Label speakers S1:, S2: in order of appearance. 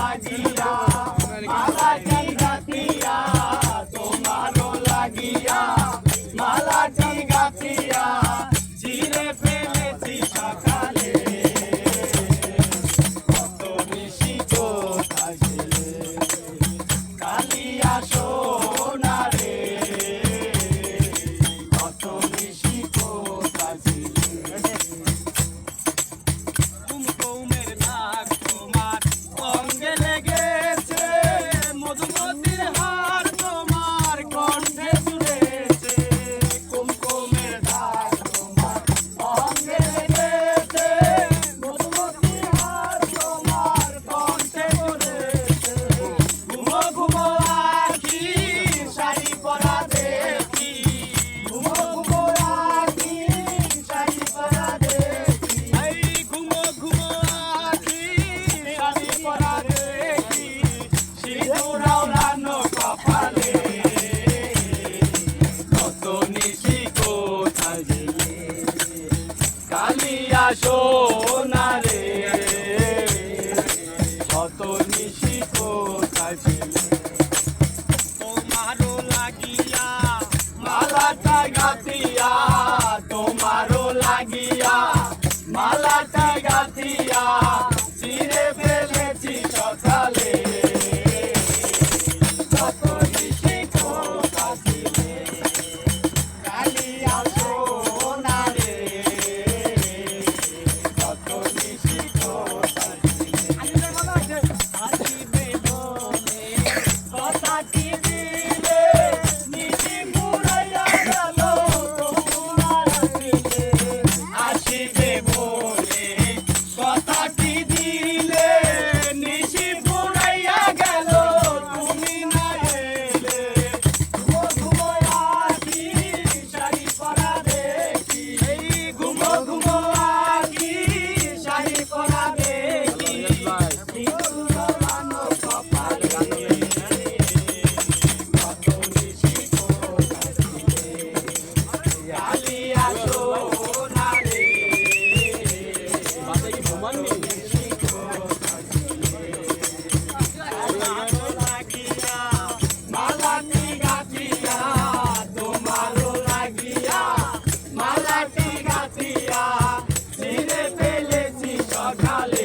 S1: লাগিয়া লাগিয়া মালাটা গাতিয়া college.